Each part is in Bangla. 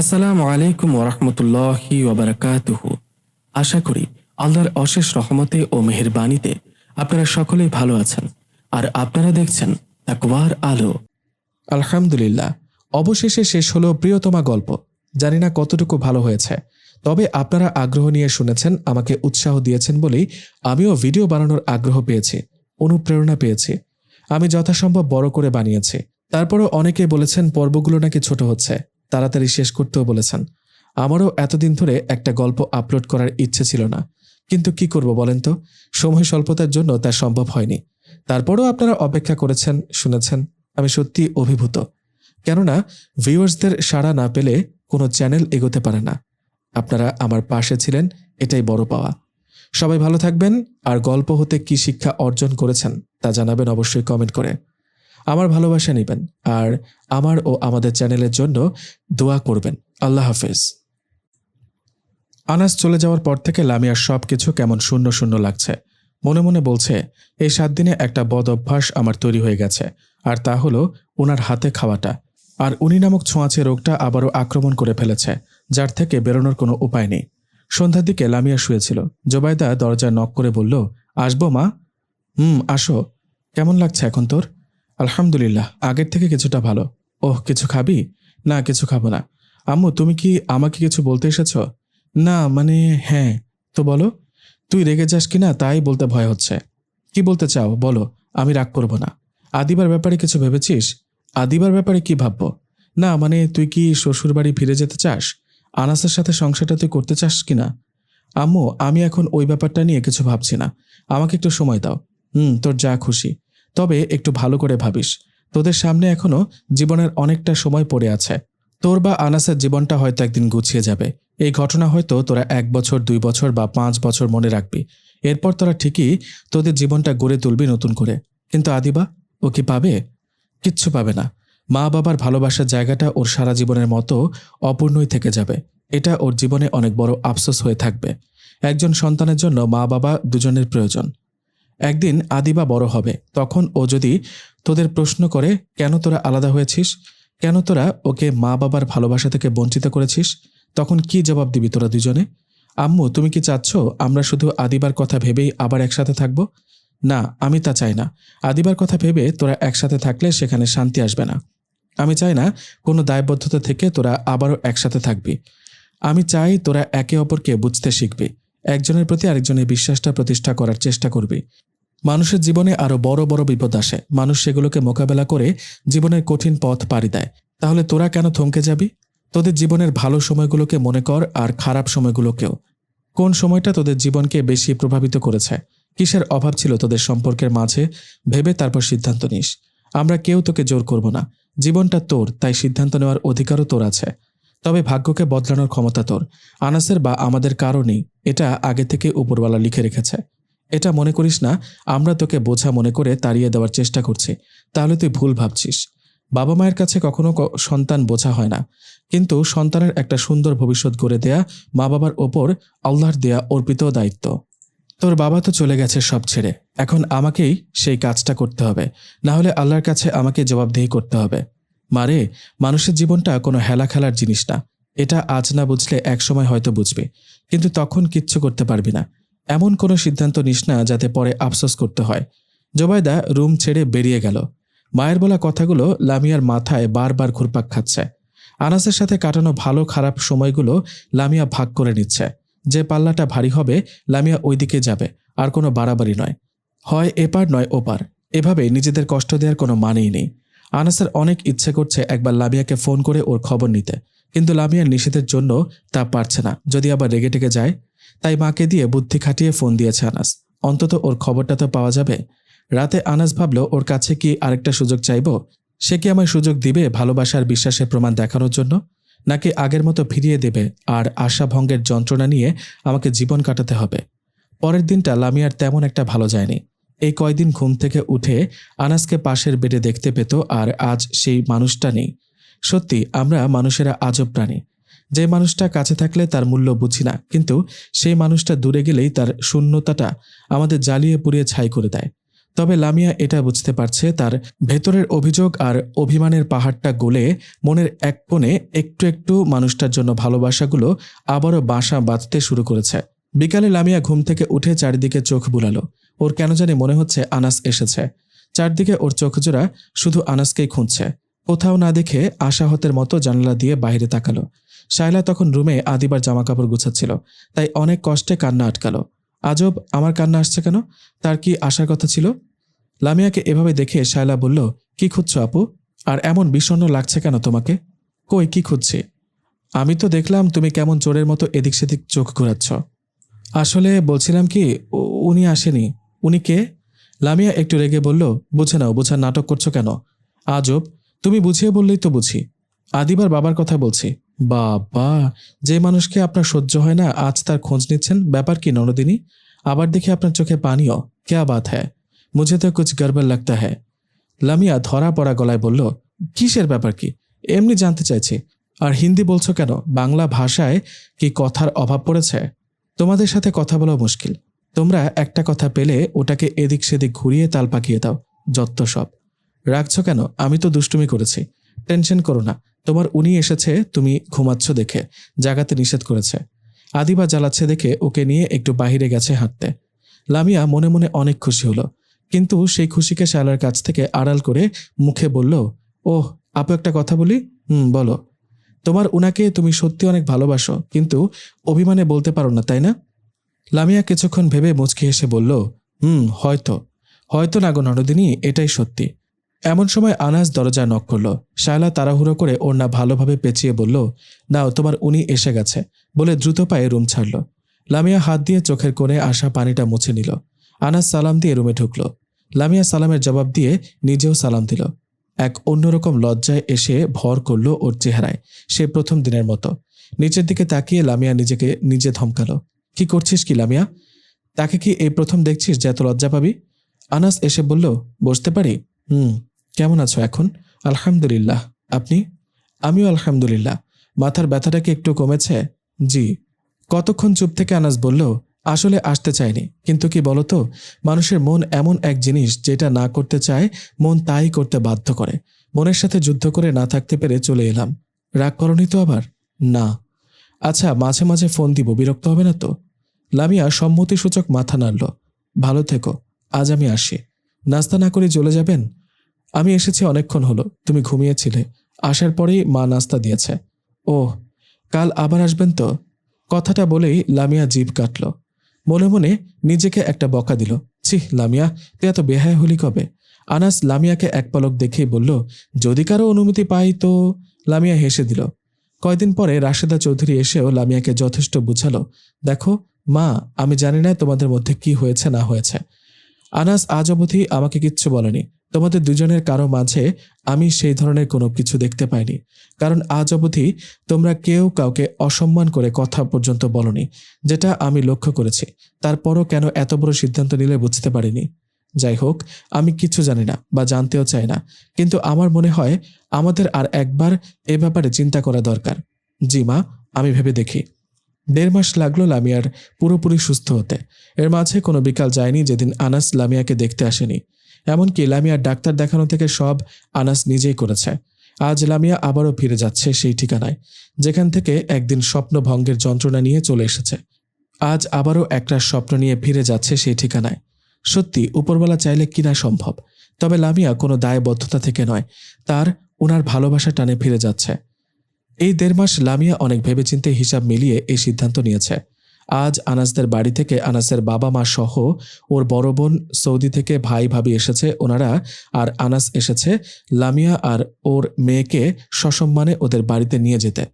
আসসালামু আলাইকুম ওরহমতুল্লাহি ওবরাকাতুহ আশা করি আল্লাহর অশেষ রহমতে ও মেহেরবানিতে আপনারা সকলেই ভালো আছেন আর আপনারা দেখছেন তাকওয়ার আলো। আলহামদুলিল্লাহ, অবশেষে শেষ হলো প্রিয়তমা গল্প। জানি না কতটুকু ভালো হয়েছে, তবে আপনারা আগ্রহ নিয়ে শুনেছেন, আমাকে উৎসাহ দিয়েছেন বলেই আমিও ভিডিও বানানোর আগ্রহ পেয়েছি, অনুপ্রেরণা পেয়েছি। আমি যথাসম্ভব বড় করে বানিয়েছি। তারপরও অনেকে বলেছেন, পর্বগুলো নাকি ছোট হচ্ছে। তাড়াতাড়ি শেষ করতেও বলেছেন। আমারও এতদিন ধরে একটা গল্প আপলোড করার ইচ্ছে ছিল না। কিন্তু কি করব বলেন তো? সময় স্বল্পতার জন্য তা সম্ভব হয়নি। তারপরও আপনারা অপেক্ষা করেছেন, শুনেছেন। আমি সত্যি অভিভূত। কেননা, ভিউয়ার্সদের সাড়া না পেলে কোনো চ্যানেল এগোতে পারে না। আপনারা আমার পাশে ছিলেন, এটাই বড় পাওয়া। সবাই ভালো থাকবেন, আর গল্প হতে কি শিক্ষা অর্জন করেছেন তা জানাবেন অবশ্যই কমেন্ট করে। আমার ভালোবাসা নেবেন আর আমার ও আমাদের চ্যানেলের জন্য দোয়া করবেন। আল্লাহ হাফেজ। আনাস চলে যাওয়ার পর থেকে লামিয়ার সব কিছু কেমন শূন্য শূন্য লাগছে। মনে মনে বলছে, এই সাত দিনে একটা বদ অভ্যাস আমার তৈরি হয়ে গেছে, আর তা হলো ওনার হাতে খাওয়াটা। আর উনি নামক ছোঁয়াচে রোগটা আবারও আক্রমণ করে ফেলেছে, যার থেকে বেরোনোর কোনো উপায় নেই। সন্ধ্যার দিকে লামিয়া শুয়েছিল। জোবায়দা দরজা নক করে বলল, আসব মা? হুম, আসো। কেমন লাগছে এখন তোর? আলহামদুলিল্লাহ, আগের থেকে কিছুটা ভালো। ওহ, কিছু খাবি? না, কিছু খাব না। আম্মু, তুমি কি আমাকে কিছু বলতে এসেছ? না মানে হ্যাঁ তো বলো। তুই রেগে যাস কিনা তাই বলতে ভয় হচ্ছে। কি বলতে চাও? বলো, আমি রাগ করব না। আদিবার ব্যাপারে কিছু ভেবেছিস? আদিবার ব্যাপারে কি ভাববো? না মানে তুই কি শ্বশুর বাড়ি ফিরে যেতে চাস? আনাসের সাথে সংসারটা তুই করতে চাস কিনা আম্মু, আমি এখন ওই ব্যাপারটা নিয়ে কিছু ভাবছি না। আমাকে একটু সময় দাও। হুম, তোর যা খুশি। তবে একটু ভালো করে ভাবিস। তোদের সামনে এখনও জীবনের অনেকটা সময় পড়ে আছে। তোর বা আনাসের জীবনটা হয়তো একদিন গুছিয়ে যাবে। এই ঘটনা হয়তো তোরা এক বছর, দুই বছর বা পাঁচ বছর মনে রাখবি। এরপর তোরা ঠিকই তোদের জীবনটা গড়ে তুলবি নতুন করে। কিন্তু আদিবা, ও কি পাবে? কিচ্ছু পাবে না। মা বাবার ভালোবাসার জায়গাটা ওর সারা জীবনের মতো অপূর্ণই থেকে যাবে। এটা ওর জীবনে অনেক বড় আফসোস হয়ে থাকবে। একজন সন্তানের জন্য মা বাবা দুজনের প্রয়োজন। একদিন আদিবা বড় হবে, তখন ও যদি তোদের প্রশ্ন করে, কেন তোরা আলাদা হয়েছিস? কেন তোরা ওকে মা বাবার ভালোবাসা থেকে বঞ্চিত করেছিস? তখন কি জবাব দিবি তোরা দুজনে? আম্মু, তুমি কি চাচ্ছ আমরা শুধু আদিবার কথা ভেবেই আবার একসাথে থাকব? না, আমি তা চাই না। আদিবার কথা ভেবে তোরা একসাথে থাকলে সেখানে শান্তি আসবে না। আমি চাই না কোনো দায়বদ্ধতা থেকে তোরা আবারও একসাথে থাকবি। আমি চাই তোরা একে অপরকে বুঝতে শিখবি। একজনের প্রতি আরেকজনের বিশ্বাসটা প্রতিষ্ঠা করার চেষ্টা করবি। মানুষের জীবনে আরও বড় বড় বিপদ আসে। মানুষ সেগুলোকে মোকাবেলা করে জীবনের কঠিন পথ পাড়ি দেয়। তাহলে তোরা কেন থমকে যাবি? তোদের জীবনের ভালো সময়গুলোকে মনে কর আর খারাপ সময়গুলোকেও। কোন সময়টা তোদের জীবনকে বেশি প্রভাবিত করেছে? কিসের অভাব ছিল তোদের সম্পর্কের মাঝে? ভেবে তারপর সিদ্ধান্ত নিস। আমরা কেউ তোকে জোর করব না। জীবনটা তোর, তাই সিদ্ধান্ত নেওয়ার অধিকারও তোর আছে। তবে ভাগ্যকে বদলানোর ক্ষমতা তোর। আনাসের বা আমাদের কারও নেই। এটা আগে থেকে উপরওয়ালা লিখে রেখেছে। এটা মনে করিস না, আমরা তোকে বোঝা মনে করে তাড়িয়ে দেওয়ার চেষ্টা করছি। তাহলে তুই ভুল ভাবছিস। বাবা মায়ের কাছে কখনো সন্তান বোঝা হয় না। কিন্তু সন্তানের একটা সুন্দর ভবিষ্যৎ গড়ে দেয়া মা বাবার ওপর আল্লাহর দেয়া অর্পিত দায়িত্ব। তোর বাবা তো চলে গেছে সব ছেড়ে। এখন আমাকেই সেই কাজটা করতে হবে। না হলে আল্লাহর কাছে আমাকে জবাবদেহি করতে হবে। মারে, মানুষের জীবনটা কোনো হেলা খেলার জিনিস না। এটা আজ না বুঝলে একসময় হয়তো বুঝবে। কিন্তু তখন কিচ্ছু করতে পারবি না। এমন কোনো সিদ্ধান্ত নিস না যাতে পরে আফসোস করতে হয়। জোবায়দা রুম ছেড়ে বেরিয়ে গেল। মায়ের বলা কথাগুলো লামিয়ার মাথায় বারবার ঘুরপাক খাচ্ছে। আনাসের সাথে কাটানো ভালো খারাপ সময়গুলো লামিয়া ভাগ করে নিচ্ছে। যে পাল্লাটা ভারী হবে, লামিয়া ওইদিকে যাবে। আর কোনো বাড়াবাড়ি নয়। হয় এপার নয় ওপার। এভাবে নিজেদের কষ্ট দেওয়ার কোনো মানেই নেই। আনাসের অনেক ইচ্ছে করছে একবার লামিয়াকে ফোন করে ওর খবর নিতে। কিন্তু লামিয়ার নিষেধের জন্য তা পারছে না। যদি আবার রেগে টেগে যায়, তাই মাকে দিয়ে বুদ্ধি খাটিয়ে ফোন দিয়েছে আনাস। অন্তত ওর খবরটা তো পাওয়া যাবে। রাতে আনাস ভাবল, ওর কাছে কি আরেকটা সুযোগ চাইব? সে কি আমায় সুযোগ দিবে ভালোবাসার বিশ্বাসের প্রমাণ দেখানোর জন্য? নাকি আগের মতো ফিরিয়ে দেবে আর আশা ভঙ্গের যন্ত্রণা নিয়ে আমাকে জীবন কাটাতে হবে? পরের দিনটা লামিয়ার তেমন একটা ভালো যায়নি। এই কয়দিন ঘুম থেকে উঠে আনাসকে পাশের বেডে দেখতে পেত আর আজ সেই মানুষটা নেই। সত্যি, আমরা মানুষেরা আজব প্রাণী। যে মানুষটা কাছে থাকলে তার মূল্য বুঝি না, কিন্তু সেই মানুষটা দূরে গেলেই তার শূন্যতাটা আমাদের জ্বালিয়ে পুড়িয়ে ছাই করে দেয়। তবে লামিয়া এটা বুঝতে পারছে, তার ভেতরের অভিযোগ আর অভিমানের পাহাড়টা গলে মনের এক কোণে একটু একটু মানুষটার জন্য ভালোবাসাগুলো আবারও বাসা বাঁধতে শুরু করেছে। বিকালে লামিয়া ঘুম থেকে উঠে চারিদিকে চোখ বুলালো। ওর কেন জানি মনে হচ্ছে আনাস এসেছে। চারদিকে ওর চোখজোড়া শুধু আনাসকেই খুঁজছে। কোথাও না দেখে আশাহতের মতো জানালা দিয়ে বাইরে তাকালো। শায়লা তখন রুমে আদিবার জামাকাপড় গুছাচ্ছিল, তাই অনেক কষ্টে কান্না আটকালো। আজব, আমার কান্না আসছে কেন? তার কি আসার কথা ছিল? লামিয়াকে এভাবে দেখে শায়লা বলল, কি খুঁজছো আপু? আর এমন বিষণ্ণ লাগছে কেন তোমাকে? কই, কি খুঁজছি? আমি তো দেখলাম তুমি কেমন চোরের মতো এদিক সেদিক চোখ ঘোরাচ্ছ। আসলে বলছিলাম কি উনি আসেনি। উনি কে? লামিয়া একটু রেগে বলল, বুঝে নাও, বোঝার নাটক করছ কেন? আজব, তুমি বুঝিয়ে বললেই তো বুঝি। আদিবার বাবার কথা বলছি। বাবা, যে মানুষকে আপনার সহ্য হয় না, আজ তার খোঁজ নিচ্ছেন, ব্যাপার কি নরদিনী? আবার দেখে আপনার চোখে পানিও, ক্যা বাত হ্যায়? মুঝে তো কুছ গড়বড় লাগতা হ্যায়। লামিয়া ধরা পড়া গলায় বলল, কিসের ব্যাপার কি? এমনি জানতে চাইছি। আর হিন্দি বলছো কেন? বাংলা ভাষায় কি কথার অভাব পড়েছে? তোমাদের সাথে কথা বলা মুশকিল। তোমরা একটা কথা পেলে ওটাকে এদিক সেদিক ঘুরিয়ে তাল পাকিয়ে দাও, যত্ত সব। রাখছো কেন? আমি তো দুষ্টুমি করেছি। টেনশন করো না। তোমার উনি এসেছে, তুমি ঘুমাচ্ছ দেখে, জাগাতে নিষেধ করেছে। আদিবা জ্বালাচ্ছে দেখে ওকে নিয়ে একটু বাহিরে গেছে হাঁটতে। লামিয়া মনে মনে অনেক খুশি হলো। কিন্তু সেই খুশিকে শালার কাছ থেকে আড়াল করে মুখে বলল, ওহ, আপু একটা কথা বলি? হুম, বলো। তোমার উনাকে তুমি সত্যি অনেক ভালোবাসো, কিন্তু অভিমানে বলতে পারো না, তাই না? লামিয়া কিছুক্ষণ ভেবে মুচকি হেসে বলল, হুম, হয়তো। হয়তো না গো নরদিনী, এটাই সত্যি। এমন সময় আনাস দরজা নক করল। শায়লা তাড়াহুড়ো করে ওর না ভালোভাবে পেঁচিয়ে বলল, নাও, তোমার উনি এসে গেছে। বলে দ্রুত পায়ে রুম ছাড়ল। লামিয়া হাত দিয়ে চোখের কোণে আসা পানিটা মুছে নিল। আনাস সালাম দিয়ে রুমে ঢুকল। লামিয়া সালামের জবাব দিয়ে নিজেও সালাম দিল। এক অন্যরকম লজ্জায় এসে ভর করল ওর চেহারায়, সে প্রথম দিনের মতো। নিচের দিকে তাকিয়ে লামিয়া নিজেকে নিজে ধমকালো। কি করছিস কি লামিয়া? তাকে কি এই প্রথম দেখছিস যে এত লজ্জা পাবি? আনাস এসে বলল বসতে পারি। হুম, কেমন আছো এখন? আলহামদুলিল্লাহ। আপনি? আমিও আলহামদুলিল্লাহ। মাথার ব্যথাটা কি একটু কমেছে? জি। কতক্ষণ চুপ থেকে আনাস বলল, আসলে আসতে চায়নি কিন্তু কি বলতো, মানুষের মন এমন এক জিনিস যেটা না করতে চায়, মন তাই করতে বাধ্য করে। মনের সাথে যুদ্ধ করে না থাকতে পেরে চলে এলাম। রাগ করনি তো আবার? না। আচ্ছা মাঝে মাঝে ফোন দিব, বিরক্ত হবে না তো? লামিয়া সম্মতিসূচক মাথা নাড়ল। ভালো থেকো, আজ আমি আসি। নাস্তা না করে চলে যাবেন? আমি এসেছি অনেকক্ষণ হলো, তুমি ঘুমিয়েছিলে। আসার পরেই মা নাস্তা দিয়েছে। ও কাল আবার আসবেন তো? কথাটা বলেই লামিয়া জিভ কাটল। মনে মনে নিজেকে একটা বকা দিল। ছি লামিয়া, তুই এত বেহায় হলি কবে? আনাস লামিয়াকে এক পলক দেখেই বলল, যদি কারও অনুমতি পাই তো? লামিয়া হেসে দিল। কয়দিন পরে রাশেদা চৌধুরী এসেও লামিয়াকে যথেষ্ট বুঝালো। দেখো মা, আমি জানি না তোমাদের মধ্যে কি হয়েছে, না হয়েছে। আনাস আজ অবধি আমাকে কিচ্ছু বলেনি। তোমাদের দুজনের কারও মাঝে আমি সেই ধরনের কোনো কিছু দেখতে পাইনি। কারণ আজ অবধি তোমরা কেউ কাউকে অসম্মান করে কথা পর্যন্ত বলনি, যেটা আমি লক্ষ্য করেছি। তারপরও কেন এত বড় সিদ্ধান্ত নিলে বুঝতে পারিনি? যাই হোক, আমি কিছু জানি না বা জানতেও চাই না। কিন্তু আমার মনে হয় আমাদের আর একবার এ ব্যাপারে চিন্তা করা দরকার। জি মা, আমি ভেবে দেখি। দেড় মাস লাগল লামিয়ার পুরোপুরি সুস্থ হতে। এর মাঝে কোনো বিকাল যায়নি যেদিন আনাস লামিয়াকে দেখতে আসেনি। এমনকি লামিয়ার ডাক্তার দেখানো থেকে সব আনাস নিজেই করেছে। আজ লামিয়া আবারও ফিরে যাচ্ছে সেই ঠিকানায়, যেখান থেকে একদিন স্বপ্ন ভঙ্গের যন্ত্রণা নিয়ে চলে এসেছে। আজ আবারও একটা স্বপ্ন নিয়ে ফিরে যাচ্ছে সেই ঠিকানায়। সত্যি উপরবেলা চাইলে কিনা সম্ভব? তবে লামিয়া কোনো দায়বদ্ধতা থেকে নয়, তার ওনার ভালোবাসা টানে ফিরে যাচ্ছে। এই দেড় মাস লামিয়া অনেক ভেবেচিন্তে হিসাব মিলিয়ে এই সিদ্ধান্ত নিয়েছে। আজ আনাসদের বাড়ি থেকে আনাসের বাবা মা সহ ওর বড় বোন সৌদি থেকে ভাই ভাবি এসেছে ওনারা, আর আনাস এসেছে লামিয়া আর ওর মেয়েকে সসম্মানে ওদের বাড়িতে নিয়ে যেতে।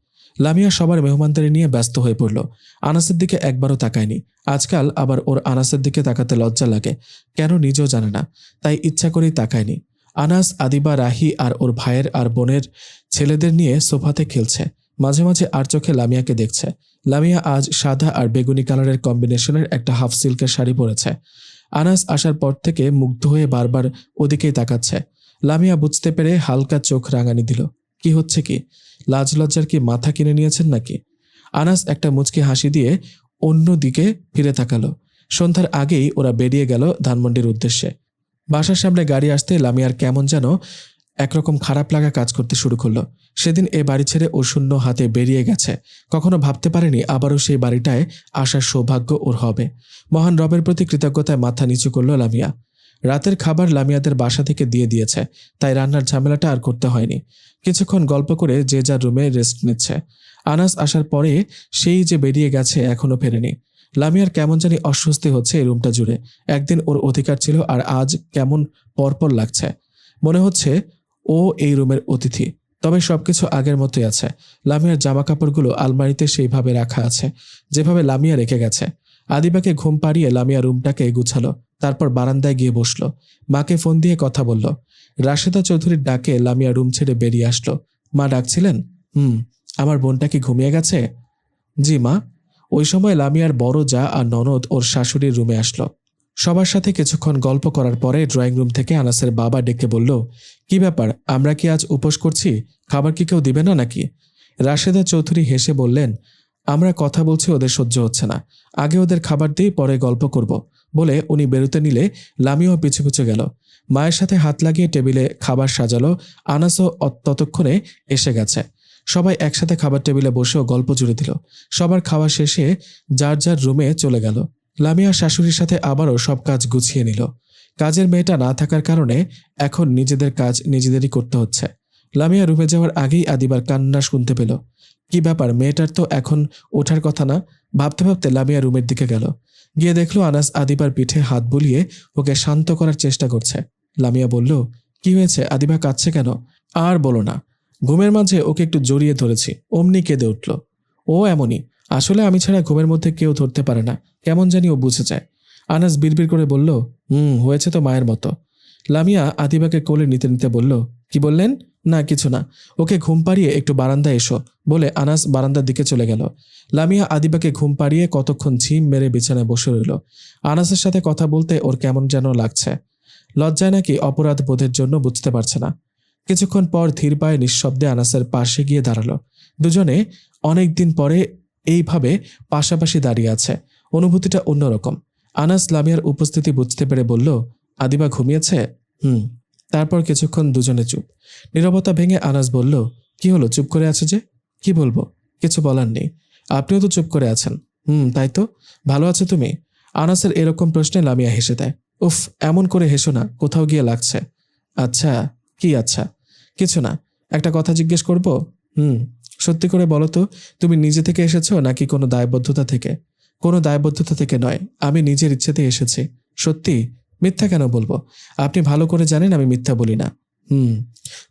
লামিয়া সবার মেহমানদারি নিয়ে ব্যস্ত হয়ে পড়ল। আনাসের দিকে একবারও তাকায়নি। আজকাল আবার ওর আনাসের দিকে তাকাতে লজ্জা লাগে। কেন নিজেও জানে না। তাই ইচ্ছা করেই তাকায়নি। আনাস, আদিবা, রাহি আর ওর ভাইয়ের আর বোনের ছেলেদের নিয়ে সোফাতে খেলছে। মাঝে মাঝে আর চোখে লামিয়াকে দেখছে। লামিয়া আজ সাদা আর বেগুনি কালারের কম্বিনেশনের একটা হাফ সিল্কের শাড়ি পরেছে। আনাস আসার পর থেকে মুগ্ধ হয়ে বারবার ওদিকেই তাকাচ্ছে। লামিয়া বুঝতে পেরে হালকা চোখ রাঙানি দিল। কি হচ্ছে কি? লাজ লজ্জার কি মাথা কিনে নিয়েছেন নাকি? আনাস একটা মুচকি হাসি দিয়ে অন্য দিকে ফিরে তাকালো। সন্ধ্যার আগেই ওরা বেরিয়ে গেল ধানমন্ডির উদ্দেশ্যে। বাসার সামনে গাড়ি আসতে লামিয়ার কেমন যেন একরকম খারাপ লাগা কাজ করতে শুরু করল। সেদিন এ বাড়ি ছেড়ে ও শূন্য হাতে বেরিয়ে গেছে। কখনো ভাবতে পারেনি আবারও সেই বাড়িটায় আসার সৌভাগ্য ওর হবে। মহান রবের প্রতি কৃতজ্ঞতায় মাথা নিচু করল লামিয়া। রাতের খাবার লামিয়াদের বাসা থেকে দিয়ে দিয়েছে, তাই রান্নার ঝামেলাটা আর করতে হয়নি। কিছুক্ষণ গল্প করে যে যার রুমে রেস্ট নিচ্ছে। আনাস আসার পরে সেই যে বেরিয়ে গেছে এখনও ফেরেনি। লামিয়ার কেমন জানি অস্বস্তি হচ্ছে এই রুমটা জুড়ে। একদিন ওর অধিকার ছিল আর আজ কেমন পরপর লাগছে। মনে হচ্ছে ও এই রুমের অতিথি, তবে সবকিছু আগের মতোই আছে। লামিয়ার জামা কাপড়গুলো আলমারিতে সেইভাবে রাখা আছে, যেভাবে লামিয়া রেখে গেছে। আদিবাকে ঘুম পাড়িয়ে লামিয়া রুমটাকে গুছালো, তারপর বারান্দায় গিয়ে বসল। মাকে ফোন দিয়ে কথা বলল। রাশেদা চৌধুরীর ডাকে লামিয়া রুম ছেড়ে বেরিয়ে আসলো। মা ডাকছিলেন? হুম, আমার বোনটা কি ঘুমিয়ে গেছে? জি মা। ওই সময় লামিয়ার বড় যা আর ননদ ওর শাশুড়ির রুমে আসলো। সবার সাথে কিছুক্ষণ গল্প করার পরে ড্রয়িং রুম থেকে আনাসের বাবা ডেকে বলল, কি ব্যাপার, আমরা কি আজ উপোস করছি? খাবার কি কেউ দিবে না নাকি? রাশেদা চৌধুরী হেসে বললেন, আমরা কথা বলছি, ওদের সহ্য হচ্ছে না। আগে ওদের খাবার দিই, পরে গল্প করব। বলে উনি বেরোতে নিলে লামিও পিছু পিছু গেল। মায়ের সাথে হাত লাগিয়ে টেবিলে খাবার সাজালো, আনাসও ততক্ষণে এসে গেছে। সবাই একসাথে খাবার টেবিলে বসেও গল্প জুড়ে দিল। সবার খাওয়া শেষে যার যার রুমে চলে গেল। লামিয়া শাশুড়ির সাথে আবারও সব কাজ গুছিয়ে নিল। কাজের মেয়েটা না থাকার কারণে এখন নিজেদের কাজ নিজেদেরই করতে হচ্ছে। লামিয়া রুমে যাওয়ার আগেই আদিবার কান্না শুনতে পেল। কি ব্যাপার, মেয়েটার তো এখন ওঠার কথা না? ভাবতে ভাবতে লামিয়া রুমের দিকে গেল। গিয়ে দেখল আনাস আদিবার পিঠে হাত বুলিয়ে ওকে শান্ত করার চেষ্টা করছে। লামিয়া বলল, কি হয়েছে? আদিবা কাঁদছে কেন? আর বলো না। ঘুমের মাঝে ওকে একটু জড়িয়ে ধরেছি। অমনি কেঁদে উঠল। ও এমনই। আসলে আমি ছাড়া ঘুমের মধ্যে কেউ ধরতে পারে না। কেমন জানি ও বুঝে যায়। আনাস বিড়বিড় করে বলল, হুম, হয়েছে তো মায়ের মতো। লামিয়া আদিবাকে কোলে নিতে নিতে বলল, কি বললেন? না, কিছু না। ওকে ঘুম পাড়িয়ে একটু বারান্দায় এসো, বলে আনাস বারান্দার দিকে চলে গেল। লামিয়া আদিবাকে ঘুম পাড়িয়ে কতক্ষণ ঝিম মেরে বিছানায় বসে রইল। আনাসের সাথে কথা বলতে ওর কেমন যেন লাগছে। লজ্জায় নাকি অপরাধ বোধের জন্য বুঝতে পারছে না। কিছুক্ষণ পর ধীর পায়ে নিঃশব্দে আনাসের পাশে গিয়ে দাঁড়াল। দুজনে অনেক দিন পরে এইভাবে পাশাপাশি দাঁড়িয়ে আছে। অনুভূতিটা অন্যরকম। আনাস লামিয়ার উপস্থিতি বুঝতে পেরে বলল, আদিবা ঘুমিয়েছে? হুম। তারপর কিছুক্ষণ দুজনে চুপ। নীরবতা ভেঙে আনাস বলল, কি হলো, চুপ করে আছে যে? কি বলব? কিছু বলার নেই। আপনিও তো চুপ করে আছেন। হুম, তাই তো? ভালো আছো তুমি? আনাসের এরকম প্রশ্নে লামিয়া হেসে দেয়, উফ, এমন করে হেসো না, কোথাও গিয়ে লাগছে। আচ্ছা। কি আচ্ছা? কিছু না। একটা কথা জিজ্ঞেস করব? হুম। সত্যি করে বলো তো, তুমি নিজে থেকে এসেছ নাকি কোনো দায়বদ্ধতা থেকে? কোনো দায়বদ্ধতা থেকে নয়, আমি নিজের ইচ্ছেতে এসেছি। সত্যি? মিথ্যা কেন বলব? আপনি ভালো করে জানেন আমি মিথ্যা বলি না। হুম।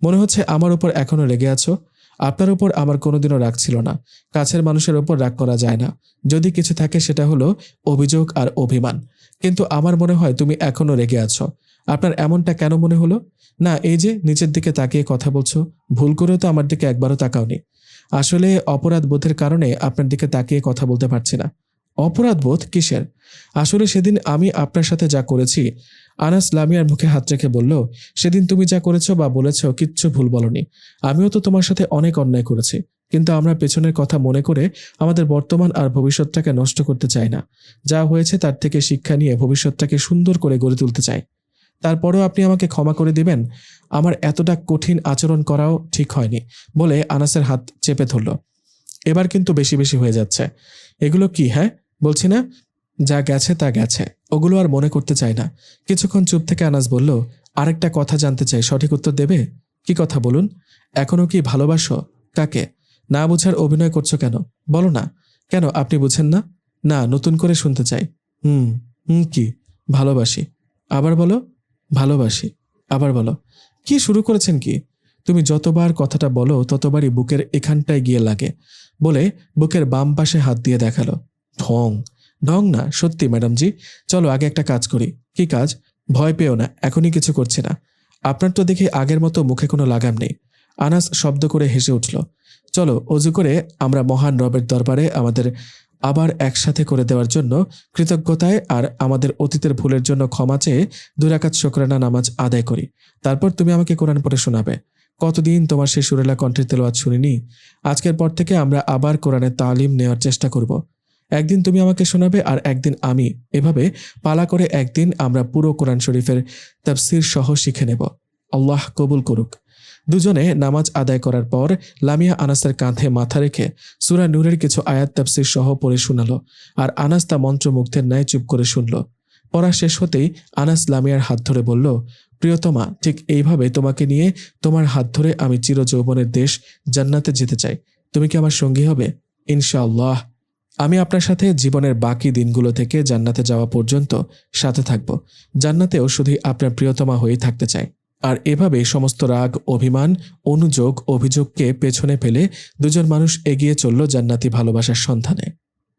মনে হচ্ছে আমার উপর এখনও রেগে আছো। আপনার উপর আমার কোনোদিনও রাগ ছিল না। কাছের মানুষের উপর রাগ করা যায় না। যদি কিছু থাকে সেটা হলো অভিযোগ আর অভিমান। কিন্তু আমার মনে হয় তুমি এখনও রেগে আছো। আপনার এমনটা কেন মনে হলো? না, এই যে নিচের দিকে তাকিয়ে কথা বলছো, ভুল করেও তো আমার দিকে একবারও তাকাওনি। আসলে অপরাধ বোধের কারণে আপনার দিকে তাকিয়ে কথা বলতে পারছি না। অপরাধ বোধ কিসের? আসলে সেদিন আমি আপনার সাথে যা করেছি, আনাস লামিয়ার মুখে হাত রেখে বলল, সেদিন তুমি যা করেছ বা বলেছ কিচ্ছু ভুল বলনি। আমিও তো তোমার সাথে অনেক অন্যায় করেছি, কিন্তু আমরা পেছনের কথা মনে করে আমাদের বর্তমান আর ভবিষ্যৎটাকে নষ্ট করতে চাই না। যা হয়েছে তার থেকে শিক্ষা নিয়ে ভবিষ্যৎটাকে সুন্দর করে গড়ে তুলতে চাই। তারপরেও আপনি আমাকে ক্ষমা করে দিবেন। আমার এতটা কঠিন আচরণ করাও ঠিক হয়নি, বলে আনাসের হাত চেপে ধরল। এবার কিন্তু বেশি বেশি হয়ে যাচ্ছে। এগুলো কি হ্যাঁ? বলছি না? যা গেছে তা গেছে, ওগুলো আর মনে করতে চাই না। কিছুক্ষণ চুপ থেকে আনাস বলল, আরেকটা কথা জানতে চাই, সঠিক উত্তর দেবে? কি কথা বলুন? এখনও কি ভালোবাসো? কাকে? না বুঝার অভিনয় করছ কেন? বলো না। কেন, আপনি বুঝেন না? না, নতুন করে শুনতে চাই। হুম হুম কি? ভালোবাসি। আবার বলো। ভালোবাসি। আবার বলো, কি শুরু করেছেন কি? তুমি যতবার কথাটা বলো, ততবারই বুকের এখানটায় গিয়ে লাগে। বলে বুকের বাম পাশে হাত দিয়ে দেখাল। ঢং। ঢং না, সত্যি ম্যাডাম জি। চলো আগে একটা কাজ করি। কি কাজ? ভয় পেও না, এখনই কিছু করছে না। আপনার তো দেখি আগের মতো মুখে কোনো লাগাম নেই। আনাস শব্দ করে হেসে উঠল। চলো, অজু করে আমরা মহান রবের দরবারে আমাদের আবার একসাথে করে দেওয়ার জন্য কৃতজ্ঞতায় আর আমাদের অতীতের ভুলের জন্য ক্ষমা চেয়ে দুরাকাত শোকরানা নামাজ আদায় করি। তারপর তুমি আমাকে কোরআন পড়ে শোনাবে। কতদিন তোমার সেই সুরেলা কণ্ঠের তেলোয়াত শুনিনি? আজকের পর থেকে আমরা আবার কোরআনের তালিম নেওয়ার চেষ্টা করব। একদিন তুমি আমাকে শোনাবে আর একদিন আমি। এভাবে পালা করে একদিন আমরা পুরো কোরআন শরীফের তাফসির সহ শিখে নেব। আল্লাহ কবুল করুক। দুজনে নামাজ আদায় করার পর লামিয়া আনাসের কাঁধে মাথা রেখে সুরা নূরের কিছু আয়াত তাফসির সহ পড়ে শোনালো আর আনাস তা মন্ত্রমুগ্ধের ন্যায় চুপ করে শুনল। পড়া শেষ হতেই আনাস লামিয়ার হাত ধরে বলল, প্রিয়তমা, ঠিক এইভাবে তোমাকে নিয়ে তোমার হাত ধরে আমি চির যৌবনের দেশ জান্নাতে যেতে চাই। তুমি কি আমার সঙ্গী হবে? ইনশাআল্লাহ। আমি আপনার সাথে জীবনের বাকি দিনগুলো থেকে জান্নাতে যাওয়া পর্যন্ত সাথে থাকব। জান্নাতেও শুধু আপনার প্রিয়তমা হয়েই থাকতে চাই। আর এভাবে সমস্ত রাগ, অভিমান, অনুযোগ, অভিযোগকে পেছনে ফেলে দুজন মানুষ এগিয়ে চলল জান্নাতি ভালোবাসার সন্ধানে।